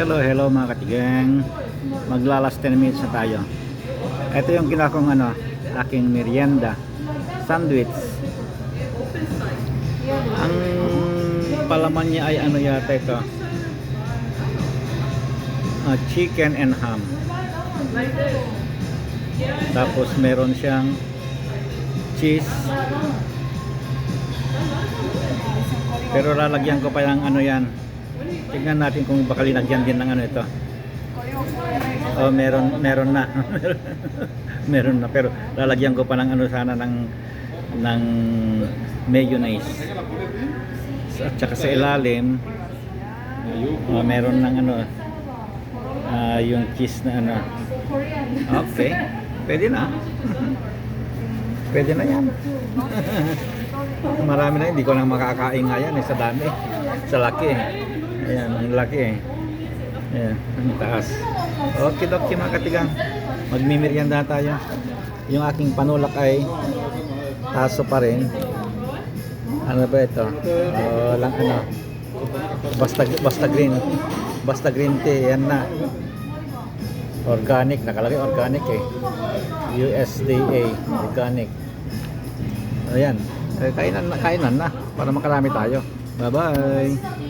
Hello, hello mga katigang. Maglalas 10 minutes na tayo. Ito yung ginakong ano, aking merienda. Sandwich. Ang palaman niya ay ano yata ito. Ah, chicken and ham. Tapos meron siyang cheese. Pero lalagyan ko pa yung ano yan. Tingnan natin kung baka linagyan din ng ano ito. Oh, meron meron na. meron na pero lalagyan ko pa ng ano sana ng ng mayonnaise. At saka sa ilalim oh, meron ng ano ah, yung cheese na ano. Okay. Pwede na. Pwede na yan. Marami na, hindi ko lang makakain nga yan eh, sa dami. Sa laki eh. Ayan, ang laki eh. Ayan, ang taas. Okay, doki mga katigang. Magmimerienda tayo. Yung aking panulak ay taso pa rin. Ano ba ito? Oh, lang ano. Basta basta green. Basta green tea, yan na. Organic, nakalagay organic eh. USDA, organic. Ayan. Eh, kainan na, kainan na para makarami tayo. Bye-bye.